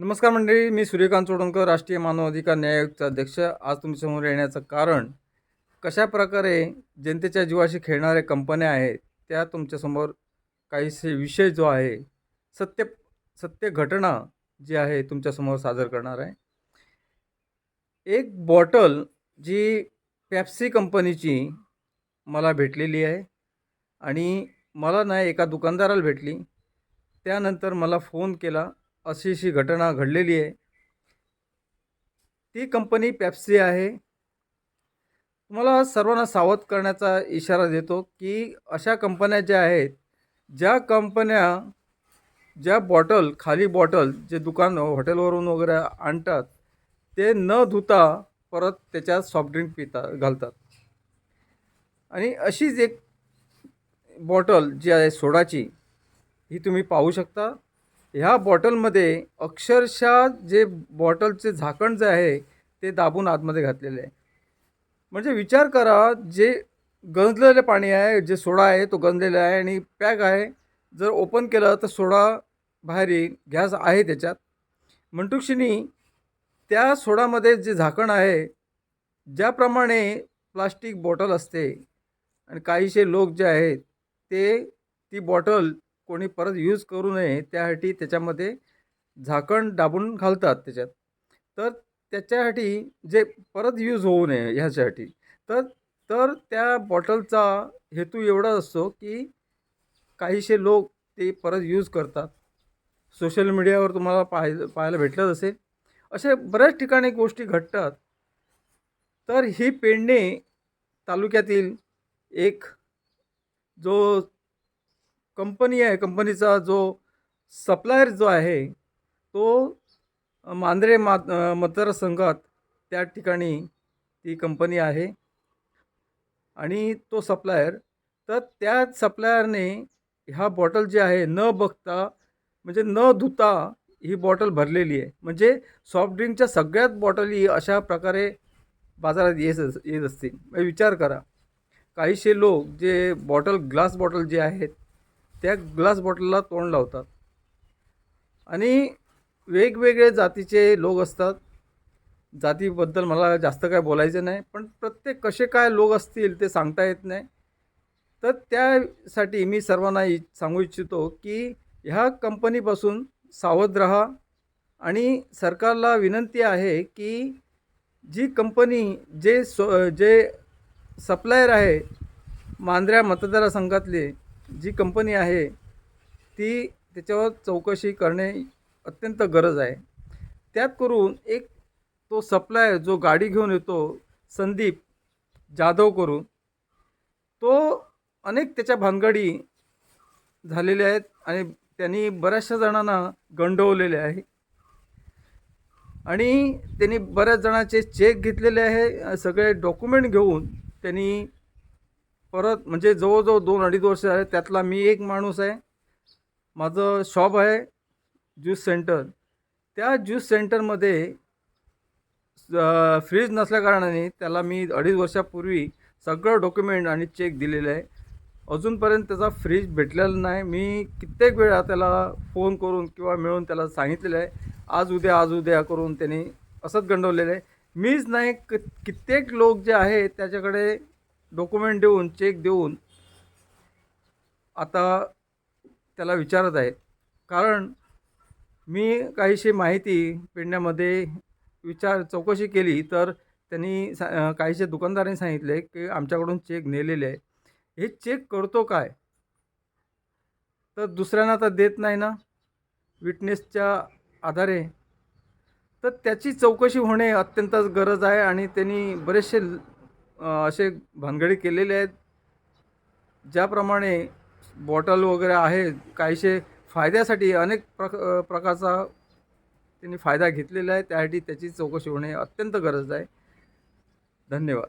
नमस्कार मंडळी मी सूर्यकांत चोडणकर राष्ट्रीय मानव अधिकार न्याय आयोगचा अध्यक्ष. आज तुमच्यासमोर येण्याचं कारण कशा प्रकारे जनतेच्या जीवाशी खेळणाऱ्या कंपन्या आहेत त्या तुमच्यासमोर काहीसे विषय जो आहे सत्य सत्य घटना जी आहे तुमच्यासमोर सादर करणार आहे. एक बॉटल जी पॅप्सी कंपनीची मला भेटलेली आहे आणि मला नाही एका दुकानदाराला भेटली. त्यानंतर मला फोन केला. अशी अशी घटना घडलेली आहे. ती कंपनी पॅप्सी आहे. तुम्हाला सर्वांना सावध करण्याचा इशारा देतो की अशा कंपन्या ज्या आहेत ज्या कंपन्या ज्या बॉटल खाली बॉटल जे दुकान हॉटेलवरून वगैरे आणतात ते न धुता परत त्याच्यात सॉफ्टड्रिंक पिता घालतात. आणि अशीच एक बॉटल जी आहे सोडाची ही तुम्ही पाहू शकता. ह्या बॉटलमध्ये अक्षरशः जे बॉटलचे झाकण जे आहे ते दाबून आतमध्ये घातलेले आहे. म्हणजे विचार करा जे गंजलेलं पाणी आहे जे सोडा आहे तो गंजलेला आहे आणि पॅक आहे. जर ओपन केलं तर सोडा बाहेर येईल गॅस आहे त्याच्यात. म्हणटूक्षणी त्या सोडामध्ये जे झाकण आहे ज्याप्रमाणे प्लास्टिक बॉटल असते आणि काहीसे लोक जे आहेत ते ती बॉटल कोणी परत यूज करू नये त्यासाठी त्याच्यामध्ये झाकण दाबून घालतात त्याच्यात. तर त्याच्यासाठी जे परत यूज होऊ नये ह्याच्यासाठी तर तर त्या बॉटलचा हेतू एवढा असतो की काहीसे लोक ते परत यूज करतात. सोशल मीडियावर तुम्हाला पाहाय पाहायला भेटलंच असेल. अशा बऱ्याच ठिकाणी गोष्टी घडतात. तर ही पेंडणे तालुक्यातील एक जो कंपनी आहे कंपनीचा जो सप्लायर जो आहे तो मांद्रे मा मतदारसंघात त्या ठिकाणी ती कंपनी आहे. आणि तो सप्लायर तर त्या सप्लायरने ह्या बॉटल जी आहे न बघता म्हणजे न धुता ही बॉटल भरलेली आहे. म्हणजे सॉफ्ट ड्रिंकच्या सगळ्यात बॉटली अशा प्रकारे बाजारात येत अस येत असतील. म्हणजे विचार करा. काहीशे लोक जे बॉटल ग्लास बॉटल जे आहेत त्या ग्लास बॉटलला तोंड लावतात. आणि वेगवेगळे जातीचे लोक असतात. जातीबद्दल मला जास्त काय बोलायचं नाही पण प्रत्येक कसे काय लोक असतील ते सांगता येत नाही. तर त्यासाठी मी सर्वांना इ सांगू इच्छितो की ह्या कंपनीपासून सावध राहा आणि सरकारला विनंती आहे की जी कंपनी जे सो जे सप्लायर आहे मांजऱ्या मतदारसंघातले जी कंपनी आहे ती त्याच्यावर चौकशी करणे अत्यंत गरज आहे. त्यात करून एक तो सप्लायर जो गाडी घेऊन येतो संदीप जाधव करून तो अनेक त्याच्या भानगडी झालेल्या आहेत आणि त्यांनी बऱ्याचशा जणांना गंडवलेले आहे. आणि त्यांनी बऱ्याच जणांचे चेक घेतलेले आहे सगळे डॉक्युमेंट घेऊन त्यांनी परत म्हणजे जवळजवळ दोन अडीच वर्ष आहे त्यातला मी एक माणूस आहे. माझं शॉप आहे ज्यूस सेंटर. त्या ज्यूस सेंटरमध्ये फ्रीज नसल्याकारणाने त्याला मी अडीच वर्षापूर्वी सगळं डॉक्युमेंट आणि चेक दिलेलं आहे. अजूनपर्यंत त्याचा फ्रीज भेटलेला नाही. मी कित्येक वेळा त्याला फोन करून किंवा मिळून त्याला सांगितलेलं आहे. आज उद्या आज उद्या करून त्यांनी असंच गंडवलेलं आहे. मीच नाही क कित्येक लोक जे आहे त्याच्याकडे डॉक्युमेंट देऊन चेक देऊन आता त्याला विचारत आहेत. कारण मी काहीशी माहिती पेडण्यामध्ये विचार चौकशी केली तर त्यांनी सा काहीसे दुकानदारांनी सांगितले की आमच्याकडून चेक नेलेले आहे. हे चेक करतो काय? तर दुसऱ्यांना तर देत नाही ना? विटनेसच्या आधारे. तर त्याची चौकशी होणे अत्यंत गरज आहे आणि त्यांनी बरेचसे असे भानगडी केलेले आहेत. ज्याप्रमाणे बॉटल वगैरे आहे काहीसे फायद्यासाठी अनेक प्रक प्रकारचा त्यांनी फायदा घेतलेला आहे. त्यासाठी त्याची चौकशी होणे अत्यंत गरज आहे. धन्यवाद.